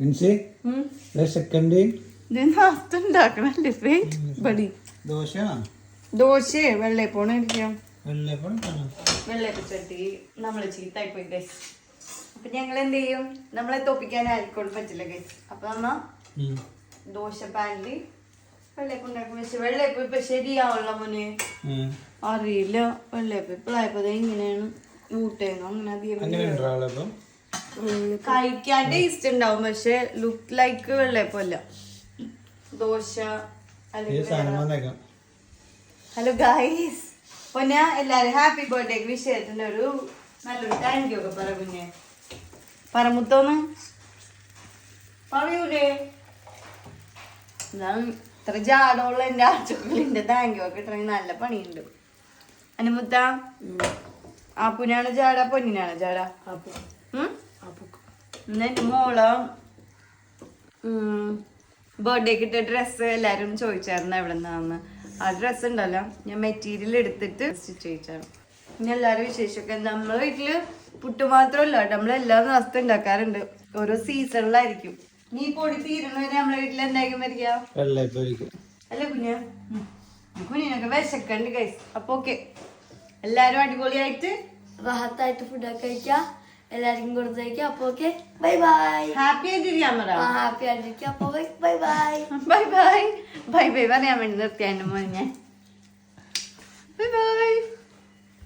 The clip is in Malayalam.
മിൻസി സെക്കൻഡ് ഉണ്ടാക്കണല്ലേ വെയിറ്റ് ബടി. ദോശയാണോ ദോശ വെള്ളയപ്പോണ് ഇരിക്കാം ചീത്തായി പോയി ഗൈസ് അപ്പൊ ഞങ്ങൾ എന്ത് ചെയ്യും? നമ്മളെ തോപ്പിക്കാൻ ആയിക്കോട്ട് പറ്റില്ല ഗൈസ് അപ്പൊ നമ്മ ദോശ പാനിൽ വെള്ളയപ്പം ഉണ്ടാക്കും. പക്ഷെ വെള്ളയപ്പം ഇപ്പൊ ശരിയാവുള്ള മോനെ. അറിയില്ല. വെള്ളയപ്പം ഇപ്പോഴായപ്പോ ഇങ്ങനെയാണ്. ഊട്ടേന്നു അങ്ങനെ അധികം കഴിക്കാൻ ടേസ്റ്റ് ഉണ്ടാവും പക്ഷെ ലുക്ക് ലൈക്ക് വെള്ളേ പോലെ ദോശ ഹലോ ഗായ്സ് പൊന്ന എല്ലാരും ഹാപ്പി ബർത്ത്ഡേക്ക് വിഷയത്തിന്റെ ഒരു നല്ലൊരു താങ്ക് യു ഒക്കെ പറ കുഞ്ഞെ പറമുത്തോന്ന്? പറയൂലേ? ഞാൻ ഇത്ര ജാടമുള്ള എന്റെ ആച്ചുക്കളിന്റെ താങ്ക് യു ഒക്കെ ഇത്രയും നല്ല പണിയുണ്ട്. അനുമുത്ത ആപ്പുനാണ് ജാട പൊന്നിനാണ് ജാട? ഉം? ഇന്ന് എന്റെ മോൾ ബർത്ത്ഡേക്ക് ഇട്ട ഡ്രസ്സ് എല്ലാരും ചോദിച്ചായിരുന്നു എവിടെ നിന്നാന്ന് ആ ഡ്രസ്സ് ഉണ്ടല്ലോ ഞാൻ മെറ്റീരിയൽ എടുത്തിട്ട് സ്റ്റിച്ച് ചെയ്യിച്ചാണ്. പിന്നെ എല്ലാവരും വിശേഷമൊക്കെ നമ്മളെ വീട്ടിൽ പുട്ട് മാത്രമല്ല നമ്മൾ എല്ലാ ദിവസവും ഉണ്ടാക്കാറുണ്ട്. ഓരോ സീസണിലായിരിക്കും നീ പൊടി തീരുന്നവരെ നമ്മളെ വീട്ടിൽ എന്തായിരിക്കും വരിക? അല്ലേ കുഞ്ഞ? കുഞ്ഞിനൊക്കെ വിശക്കണ്ട് കൈസ് അപ്പൊ ഓക്കെ എല്ലാരും അടിപൊളിയായിട്ട് റാഹത്തായിട്ട് ഫുഡൊക്കെ കഴിക്കാം. എല്ലാവർക്കും കൊടുത്തേക്കും അപ്പൊ ഓക്കെ ബൈ ബൈ ഹാപ്പി ആയിട്ടിരിക്കാൻ പറ ഹാപ്പി ആയിട്ടിരിക്കാം അപ്പൊ bye bye bye bye bye bye പറയാൻ വേണ്ടി നിർത്തിയാൻ മോനെ ഞാൻ ബൈ ബൈ